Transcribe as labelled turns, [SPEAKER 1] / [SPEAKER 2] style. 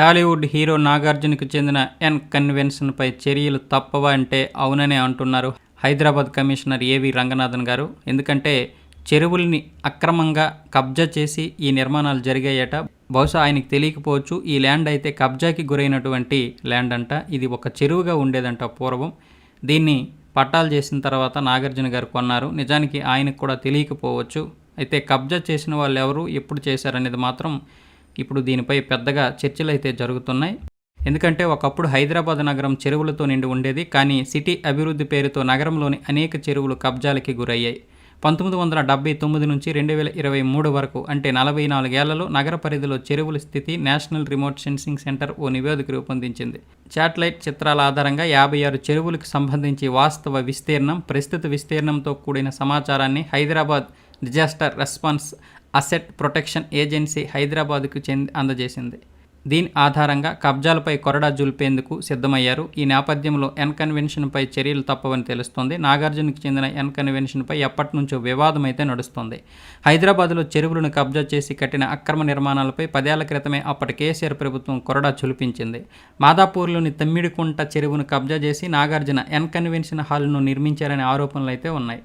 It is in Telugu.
[SPEAKER 1] టాలీవుడ్ హీరో నాగార్జునకు చెందిన ఎన్ కన్వెన్షన్పై చర్యలు తప్పవా అంటే అవుననే అంటున్నారు హైదరాబాద్ కమిషనర్ ఏవి రంగనాథన్ గారు. ఎందుకంటే చెరువుల్ని అక్రమంగా కబ్జా చేసి ఈ నిర్మాణాలు జరిగాయట. బహుశా ఆయనకి తెలియకపోవచ్చు. ఈ ల్యాండ్ అయితే కబ్జాకి గురైనటువంటి ల్యాండ్ అంట. ఇది ఒక చెరువుగా ఉండేదంట పూర్వం. దీన్ని పట్టాలు చేసిన తర్వాత నాగార్జున గారు కొన్నారు. నిజానికి ఆయనకు కూడా తెలియకపోవచ్చు. అయితే కబ్జా చేసిన వాళ్ళు ఎవరు ఎప్పుడు చేశారనేది మాత్రం ఇప్పుడు దీనిపై పెద్దగా చర్చలు అయితే జరుగుతున్నాయి. ఎందుకంటే ఒకప్పుడు హైదరాబాద్ నగరం చెరువులతో నిండి ఉండేది కానీ సిటీ అభివృద్ధి పేరుతో నగరంలోని అనేక చెరువులు కబ్జాలకి గురయ్యాయి. పంతొమ్మిది వందల డెబ్బై తొమ్మిది నుంచి రెండు వేల ఇరవై మూడు వరకు అంటే నలభై నాలుగేళ్ళలో నగర పరిధిలో చెరువుల స్థితి నేషనల్ రిమోట్ సెన్సింగ్ సెంటర్ ఓ నివేదిక రూపొందించింది. శాటిలైట్ చిత్రాల ఆధారంగా యాభై ఆరు చెరువులకు సంబంధించి వాస్తవ విస్తీర్ణం ప్రస్తుత విస్తీర్ణంతో కూడిన సమాచారాన్ని Hyderabad disaster response asset protection agency హైదరాబాద్కు చెంది అందజేసింది. దీని ఆధారంగా కబ్జాలపై కొరడా జుల్పేందుకు సిద్ధమయ్యారు. ఈ నేపథ్యంలో ఎన్ కన్వెన్షన్పై చర్యలు తప్పవని తెలుస్తోంది. నాగార్జునకు చెందిన ఎన్ కన్వెన్షన్పై ఎప్పటి నుంచో వివాదం అయితే నడుస్తోంది. హైదరాబాద్లో చెరువులను కబ్జా చేసి కట్టిన అక్రమ నిర్మాణాలపై పదేళ్ళ క్రితమే అప్పటి కేసీఆర్ ప్రభుత్వం కొరడా చులిపించింది మాదాపూర్లోని తమ్మిడికుంట చెరువును కబ్జా చేసి నాగార్జున ఎన్ కన్వెన్షన్ హాల్ను నిర్మించారనే ఆరోపణలు అయితే ఉన్నాయి.